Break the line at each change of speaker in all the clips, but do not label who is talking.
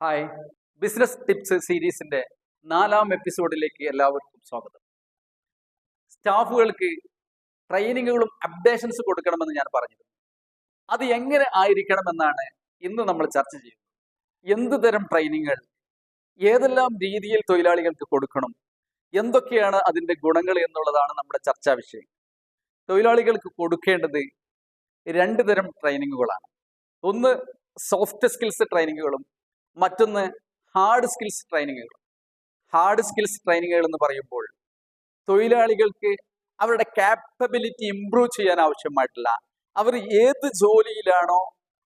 Hi. Business tips സീരീസിന്റെ നാലാം എപ്പിസോഡിലേക്ക് എല്ലാവർക്കും സ്വാഗതം. സ്റ്റാഫുകൾക്ക് ട്രെയിനിങ്ങുകളും അപ്ഡേഷൻസ് കൊടുക്കണമെന്ന് ഞാൻ പറഞ്ഞിരുന്നു. അത് എങ്ങനെ ആയിരിക്കണമെന്നാണ് ഇന്ന് നമ്മൾ ചർച്ച ചെയ്യുന്നത്. എന്ത് തരം ട്രെയിനിങ്ങുകൾ ഏതെല്ലാം രീതിയിൽ തൊഴിലാളികൾക്ക് കൊടുക്കണം എന്തൊക്കെയാണ് അതിന്റെ ഗുണങ്ങൾ എന്നുള്ളതാണ് നമ്മുടെ ചർച്ചാ വിഷയം. തൊഴിലാളികൾക്ക് കൊടുക്കേണ്ടത് രണ്ട് തരം ട്രെയിനിങ്ങുകളാണ്. ഒന്ന് സോഫ്റ്റ് സ്കിൽസ് ട്രെയിനിങ്ങുകളും മറ്റൊന്ന് ഹാർഡ് സ്കിൽസ് ട്രെയിനിങ്ങുകൾ ഹാർഡ് സ്കിൽസ് ട്രെയിനിങ്ങുകൾ എന്ന് പറയുമ്പോൾ തൊഴിലാളികൾക്ക് അവരുടെ കാപ്പബിലിറ്റി ഇംപ്രൂവ് ചെയ്യാൻ ആവശ്യമായിട്ടില്ല. അവർ ഏത് ജോലിയിലാണോ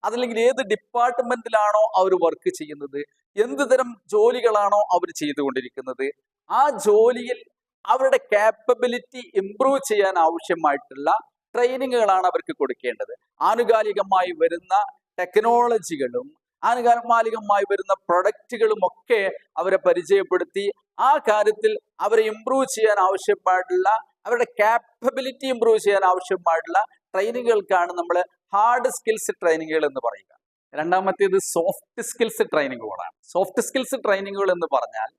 അതല്ലെങ്കിൽ ഏത് ഡിപ്പാർട്ട്മെന്റിലാണോ അവർ വർക്ക് ചെയ്യുന്നത് എന്ത് തരം ജോലികളാണോ അവർ ചെയ്തുകൊണ്ടിരിക്കുന്നത് ആ ജോലിയിൽ അവരുടെ കാപ്പബിലിറ്റി ഇംപ്രൂവ് ചെയ്യാൻ ആവശ്യമായിട്ടുള്ള ട്രെയിനിങ്ങുകളാണ് അവർക്ക് കൊടുക്കേണ്ടത്. ആനുകാലികമായി വരുന്ന ടെക്നോളജികളും ആനുകാലികമായി വരുന്ന പ്രൊഡക്റ്റുകളും ഒക്കെ അവരെ പരിചയപ്പെടുത്തി. ആ കാര്യത്തിൽ അവരെ ഇമ്പ്രൂവ് ചെയ്യാൻ ആവശ്യമായിട്ടുള്ള അവരുടെ കാപ്പബിലിറ്റി ഇമ്പ്രൂവ് ചെയ്യാൻ ആവശ്യമായിട്ടുള്ള ട്രെയിനിങ്ങുകൾക്കാണ് നമ്മൾ ഹാർഡ് സ്കിൽസ് ട്രെയിനിങ്ങുകൾ എന്ന് പറയുക. രണ്ടാമത്തേത് സോഫ്റ്റ് സ്കിൽസ് ട്രെയിനിങ്ങുകളാണ് സോഫ്റ്റ് സ്കിൽസ് ട്രെയിനിങ്ങുകൾ എന്ന് പറഞ്ഞാൽ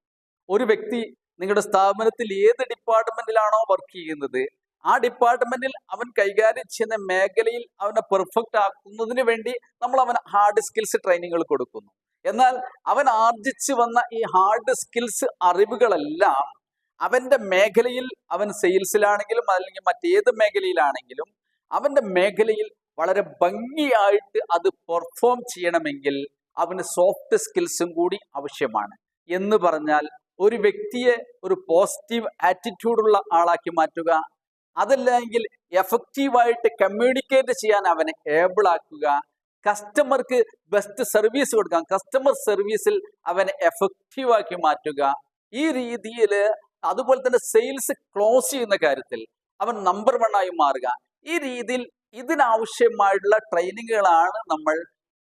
ഒരു വ്യക്തി നിങ്ങളുടെ സ്ഥാപനത്തിൽ ഏത് ഡിപ്പാർട്ട്മെന്റിലാണോ വർക്ക് ചെയ്യുന്നത് ആ ഡിപ്പാർട്ട്മെന്റിൽ അവൻ കൈകാര്യം ചെയ്യുന്ന മേഖലയിൽ അവനെ പെർഫെക്റ്റ് ആക്കുന്നതിന് വേണ്ടി നമ്മൾ അവന് ഹാർഡ് സ്കിൽസ് ട്രെയിനിങ്ങുകൾ കൊടുക്കുന്നു. എന്നാൽ അവൻ ആർജിച്ചു വന്ന ഈ ഹാർഡ് സ്കിൽസ് അറിവുകളെല്ലാം അവന്റെ മേഖലയിൽ അവൻ സെയിൽസിലാണെങ്കിലും അല്ലെങ്കിൽ മറ്റേത് മേഖലയിലാണെങ്കിലും അവന്റെ മേഖലയിൽ വളരെ ഭംഗിയായിട്ട് അത് പെർഫോം ചെയ്യണമെങ്കിൽ അവന് സോഫ്റ്റ് സ്കിൽസും കൂടി ആവശ്യമാണ്. എന്ന് പറഞ്ഞാൽ ഒരു വ്യക്തിയെ ഒരു പോസിറ്റീവ് ആറ്റിറ്റ്യൂഡുള്ള ആളാക്കി മാറ്റുക അതല്ലെങ്കിൽ എഫക്റ്റീവായിട്ട് കമ്മ്യൂണിക്കേറ്റ് ചെയ്യാൻ അവനെ ഏബിൾ ആക്കുക. കസ്റ്റമർക്ക് ബെസ്റ്റ് സർവീസ് കൊടുക്കാം. കസ്റ്റമർ സർവീസിൽ അവനെ എഫക്റ്റീവ് ആക്കി മാറ്റുക. ഈ രീതിയിൽ അതുപോലെ തന്നെ സെയിൽസ് ക്ലോസ് ചെയ്യുന്ന കാര്യത്തിൽ അവൻ നമ്പർ വൺ ആയി മാറുക. ഈ രീതിയിൽ ഇതിനാവശ്യമായിട്ടുള്ള ട്രെയിനിങ്ങുകളാണ് നമ്മൾ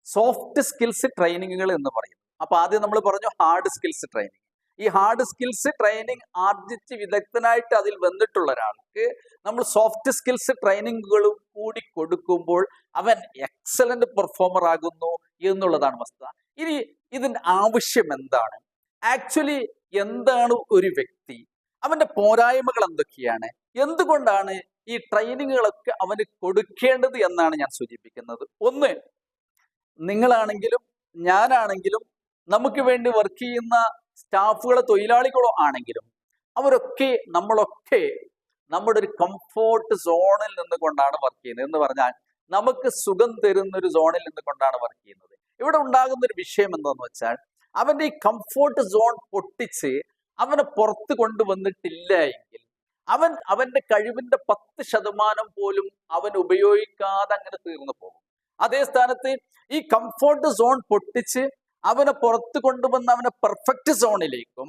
സോഫ്റ്റ് സ്കിൽസ് ട്രെയിനിങ്ങുകൾ എന്ന് പറയുന്നത്. അപ്പൊ ആദ്യം നമ്മൾ പറഞ്ഞു ഹാർഡ് സ്കിൽസ് ട്രെയിനിങ് ഈ ഹാർഡ് സ്കിൽസ് ട്രെയിനിങ് ആർജിച്ച് വിദഗ്ധനായിട്ട് അതിൽ വന്നിട്ടുള്ള ഒരാൾക്ക് നമ്മൾ സോഫ്റ്റ് സ്കിൽസ് ട്രെയിനിങ്ങുകളും കൂടി കൊടുക്കുമ്പോൾ അവൻ എക്സലന്റ് പെർഫോമർ ആകുന്നു എന്നുള്ളതാണ് വസ്തുത. ഇനി ഇതിന്റെ ആവശ്യം എന്താണ്? ആക്ച്വലി എന്താണ് ഒരു വ്യക്തി? അവന്റെ പോരായ്മകൾ എന്തൊക്കെയാണ്? എന്തുകൊണ്ടാണ് ഈ ട്രെയിനിങ്ങുകളൊക്കെ അവന് കൊടുക്കേണ്ടത് എന്നാണ് ഞാൻ സൂചിപ്പിക്കുന്നത്. ഒന്ന് നിങ്ങളാണെങ്കിലും ഞാനാണെങ്കിലും നമുക്ക് വേണ്ടി വർക്ക് ചെയ്യുന്ന സ്റ്റാഫുകളോ തൊഴിലാളികളോ ആണെങ്കിലും അവരൊക്കെ നമ്മളൊക്കെ നമ്മുടെ ഒരു കംഫോർട്ട് സോണിൽ നിന്നുകൊണ്ടാണ് വർക്ക് ചെയ്യുന്നത്. എന്ന് പറഞ്ഞാൽ നമുക്ക് സുഖം തരുന്ന ഒരു സോണിൽ നിന്നുകൊണ്ടാണ് വർക്ക് ചെയ്യുന്നത്. ഇവിടെ ഉണ്ടാകുന്ന ഒരു വിഷയം എന്താന്ന് വെച്ചാൽ അവന്റെ ഈ കംഫോർട്ട് സോൺ പൊട്ടിച്ച് അവനെ പുറത്ത് കൊണ്ടുവന്നിട്ടില്ല എങ്കിൽ അവൻ അവന്റെ കഴിവിന്റെ പത്ത് ശതമാനം പോലും അവൻ ഉപയോഗിക്കാതെ അങ്ങനെ തീർന്നു പോകും. അതേ സ്ഥാനത്ത് ഈ കംഫോർട്ട് സോൺ പൊട്ടിച്ച് അവനെ പുറത്ത് കൊണ്ടുവന്ന് അവനെ പെർഫെക്റ്റ് സോണിലേക്കും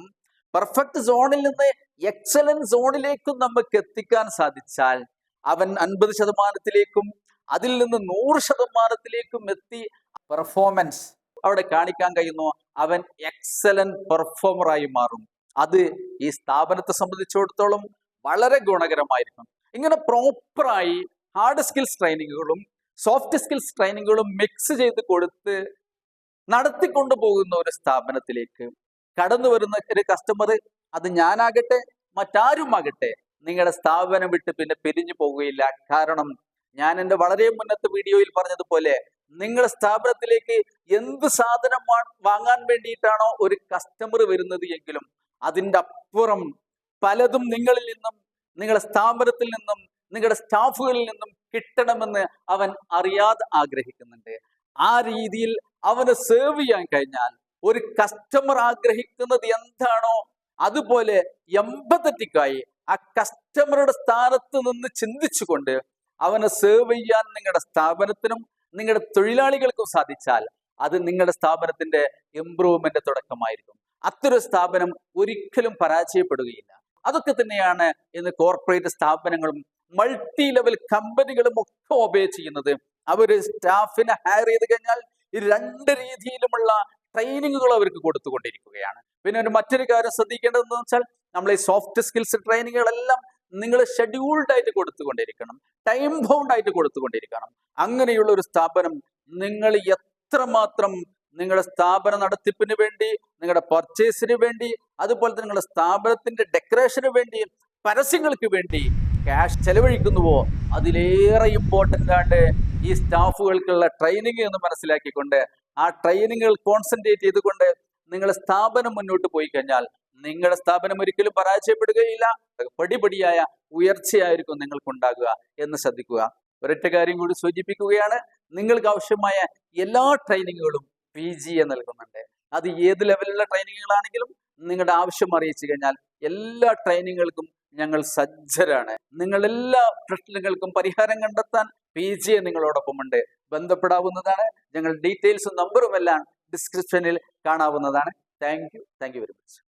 പെർഫെക്റ്റ് സോണിൽ നിന്ന് എക്സലൻസ് സോണിലേക്കും നമുക്ക് എത്തിക്കാൻ സാധിച്ചാൽ അവൻ അൻപത് ശതമാനത്തിലേക്കും അതിൽ നിന്ന് നൂറ് ശതമാനത്തിലേക്കും എത്തി പെർഫോമൻസ് അവിടെ കാണിക്കാൻ കഴിയുന്നു. അവൻ എക്സലന്റ് പെർഫോമറായി മാറും. അത് ഈ സ്ഥാപനത്തെ സംബന്ധിച്ചിടത്തോളം വളരെ ഗുണകരമായിരിക്കും. ഇങ്ങനെ പ്രോപ്പറായി ഹാർഡ് സ്കിൽസ് ട്രെയിനിങ്ങുകളും സോഫ്റ്റ് സ്കിൽസ് ട്രെയിനിങ്ങുകളും മിക്സ് ചെയ്ത് കൊടുത്ത് നടത്തിക്കൊണ്ടു പോകുന്ന ഒരു സ്ഥാപനത്തിലേക്ക് കടന്നു വരുന്ന ഒരു കസ്റ്റമർ അത് ഞാനാകട്ടെ മറ്റാരുമാകട്ടെ നിങ്ങളുടെ സ്ഥാപനം വിട്ട് പിന്നെ പിരിഞ്ഞു പോകുകയില്ല കാരണം ഞാൻ എന്റെ വളരെ മുന്നത്തെ വീഡിയോയിൽ പറഞ്ഞതുപോലെ നിങ്ങളുടെ സ്ഥാപനത്തിലേക്ക് എന്ത് സാധനം വാങ്ങാൻ വേണ്ടിയിട്ടാണോ ഒരു കസ്റ്റമർ വരുന്നത് എങ്കിലും അതിന്റെ അപ്പുറം പലതും നിങ്ങളിൽ നിന്നും നിങ്ങളുടെ സ്ഥാപനത്തിൽ നിന്നും നിങ്ങളുടെ സ്റ്റാഫുകളിൽ നിന്നും കിട്ടണമെന്ന് അവൻ അറിയാതെ ആഗ്രഹിക്കുന്നുണ്ട്. ആ രീതിയിൽ അവന് സേവ് ചെയ്യാൻ കഴിഞ്ഞാൽ ഒരു കസ്റ്റമർ ആഗ്രഹിക്കുന്നത് എന്താണോ അതുപോലെ എമ്പത്തറ്റിക്കായി ആ കസ്റ്റമറുടെ സ്ഥാനത്ത് നിന്ന് ചിന്തിച്ചുകൊണ്ട് അവനെ സേവ് ചെയ്യാൻ നിങ്ങളുടെ സ്ഥാപനത്തിനും നിങ്ങളുടെ തൊഴിലാളികൾക്കും സാധിച്ചാൽ അത് നിങ്ങളുടെ സ്ഥാപനത്തിന്റെ ഇംപ്രൂവ്മെന്റ് തുടക്കമായിരിക്കും. അത്തരം സ്ഥാപനം ഒരിക്കലും പരാജയപ്പെടുകയില്ല. അതൊക്കെ തന്നെയാണ് ഇന്ന് കോർപ്പറേറ്റ് സ്ഥാപനങ്ങളും മൾട്ടി ലെവൽ കമ്പനികളും ഒക്കെ ഒബേ ചെയ്യുന്നത്. അവർ സ്റ്റാഫിനെ ഹയർ ചെയ്ത് കഴിഞ്ഞാൽ ഈ രണ്ട് രീതിയിലുമുള്ള ട്രെയിനിങ്ങുകൾ അവർക്ക് കൊടുത്തുകൊണ്ടിരിക്കുകയാണ്. പിന്നെ ഒരു മറ്റൊരു കാര്യം ശ്രദ്ധിക്കേണ്ടതെന്ന് വെച്ചാൽ നമ്മൾ ഈ സോഫ്റ്റ് സ്കിൽസ് ട്രെയിനിങ്ങുകളെല്ലാം നിങ്ങൾ ഷെഡ്യൂൾഡ് ആയിട്ട് കൊടുത്തുകൊണ്ടിരിക്കണം. ടൈം ബൗണ്ട് ആയിട്ട് കൊടുത്തുകൊണ്ടിരിക്കണം. അങ്ങനെയുള്ള ഒരു സ്ഥാപനം നിങ്ങൾ എത്രമാത്രം നിങ്ങളുടെ സ്ഥാപന നടത്തിപ്പിന് വേണ്ടി നിങ്ങളുടെ പർച്ചേസിന് വേണ്ടി അതുപോലെ തന്നെ നിങ്ങളുടെ സ്ഥാപനത്തിന്റെ ഡെക്കറേഷന് വേണ്ടി പരസ്യങ്ങൾക്ക് വേണ്ടി ക്യാഷ് ചെലവഴിക്കുന്നുവോ? അതിലേറെ ഇമ്പോർട്ടന്റ് ആണ് ഈ സ്റ്റാഫുകൾക്കുള്ള ട്രെയിനിങ് എന്ന് മനസ്സിലാക്കിക്കൊണ്ട് ആ ട്രെയിനിങ്ങുകൾ കോൺസെൻട്രേറ്റ് ചെയ്തുകൊണ്ട് നിങ്ങൾ സ്ഥാപനം മുന്നോട്ട് പോയി കഴിഞ്ഞാൽ നിങ്ങളുടെ സ്ഥാപനം ഒരിക്കലും പരാജയപ്പെടുകയില്ല. പടിപടിയായ ഉയർച്ചയായിരിക്കും നിങ്ങൾക്ക് ഉണ്ടാകുക എന്ന് ശ്രദ്ധിക്കുക. ഒരൊറ്റ കാര്യം കൂടി സൂചിപ്പിക്കുകയാണ്. നിങ്ങൾക്ക് ആവശ്യമായ എല്ലാ ട്രെയിനിങ്ങുകളും പി ജി എ നൽകുന്നുണ്ട്. അത് ഏത് ലെവലിലുള്ള ട്രെയിനിങ്ങുകളാണെങ്കിലും നിങ്ങളുടെ ആവശ്യം അറിയിച്ചു കഴിഞ്ഞാൽ എല്ലാ ട്രെയിനിങ്ങുകൾക്കും ഞങ്ങൾ സജ്ജരാണ്. നിങ്ങൾ എല്ലാ പ്രശ്നങ്ങൾക്കും പരിഹാരം കണ്ടെത്താൻ പി ജി നിങ്ങളോടൊപ്പമുണ്ട്. ബന്ധപ്പെടാവുന്നതാണ്. ഞങ്ങൾ ഡീറ്റെയിൽസും നമ്പറും എല്ലാം ഡിസ്ക്രിപ്ഷനിൽ കാണാവുന്നതാണ്. Thank you. Thank you very much.